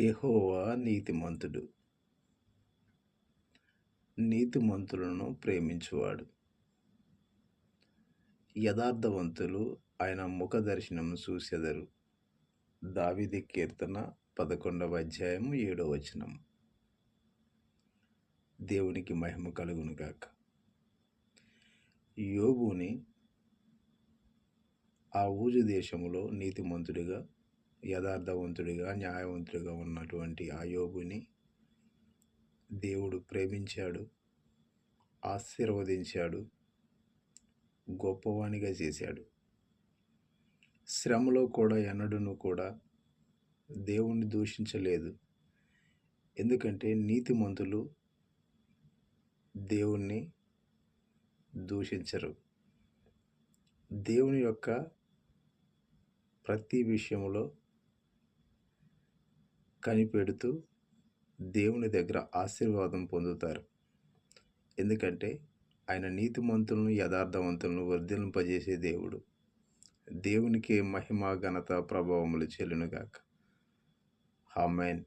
యహోవా నీతిమంతుడు. నీతిమంతులను ప్రేమించువాడు. యథార్థవంతులు ఆయన ముఖ దర్శనం చూసెదరు. దావిది కీర్తన పదకొండవ అధ్యాయం ఏడవ వచనం దేవునికి మహిమ కలుగును గాక. యోగుని ఆ ఊజు దేశములో నీతిమంతుడిగా యథార్థవంతుడిగా న్యాయవంతుడిగా ఉన్నటువంటి ఆ యోగుని దేవుడు ప్రేమించాడు ఆశీర్వదించాడు గొప్పవానిగా చేశాడు. శ్రమలో కూడా ఎన్నడూను కూడా దేవుణ్ణి దూషించలేదు. ఎందుకంటే నీతిమంతులు దేవుణ్ణి దూషించరు. దేవుని యొక్క ప్రతి విషయంలో కనిపెడుతూ దేవుని దగ్గర ఆశీర్వాదం పొందుతారు. ఎందుకంటే ఆయన నీతిమంతులను యథార్థవంతులను వర్ధిలింపజేసే దేవుడు. దేవునికి మహిమ ఘనత ప్రభావములు చెల్లునుగాక. హామెన్